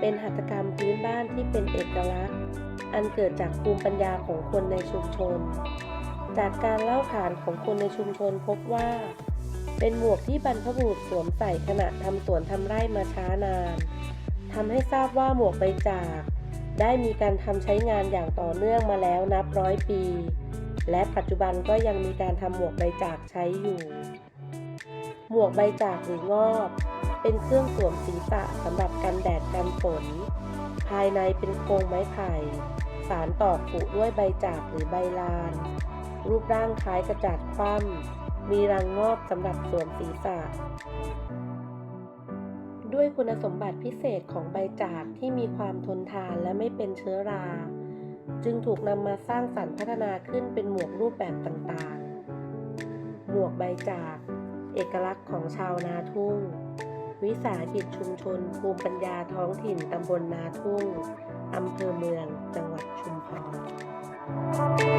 เป็นหัตถกรรมพื้นบ้านที่เป็นเอกลักษณ์ อันเกิดจากภูมิปัญญาของคนในชุมชน จากการเล่าขานของคนในชุมชนพบว่า เป็นหมวกที่บรรพบุรุษสวมใส่ขณะทำสวนทำไร่มาช้านานทำให้ทราบว่าหมวกใบจาก ได้มีการทำใช้งานอย่างต่อเนื่องมาแล้วนับร้อยปี และปัจจุบันก็ยังมีการทำหมวกใบจากใช้อยู่ หมวกใบจากหรืองอบ เป็นเครื่องสวมศีรษะสำหรับกันแดดกันฝน ภายในเป็นโครงไม้ไผ่ สารต่อผูด้วยใบจากหรือใบลาน รูปร่างคล้ายกระจาดคว่ำมีรังงอบสำหรับสวมศีรษะด้วยคุณสมบัติพิเศษของใบจากที่มีความทนทานและไม่เป็นเชื้อรา จึงถูกนำมาสร้างสรรค์พัฒนาขึ้นเป็นหมวกรูปแบบต่างๆ หมวกใบจาก เอกลักษณ์ของชาวนาทุ่ง วิสาหกิจชุมชน ภูมิปัญญาท้องถิ่นตำบลนาทุ่งอำเภอเมือง จังหวัดชุมพร